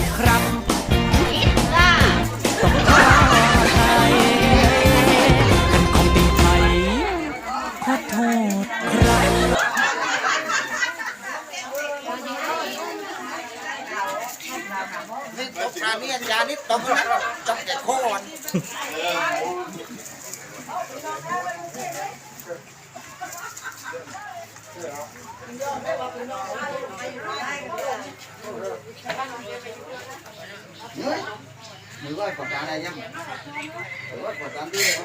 ษครับคิดว่าต้องฆ่าไทยเป็นของติงไทยโทษครับนี่ตบมานี่ยานี่ตบนะตบแก่โคน nữa mới gọi quả trà này nhá mới gọi quả trà đi nữa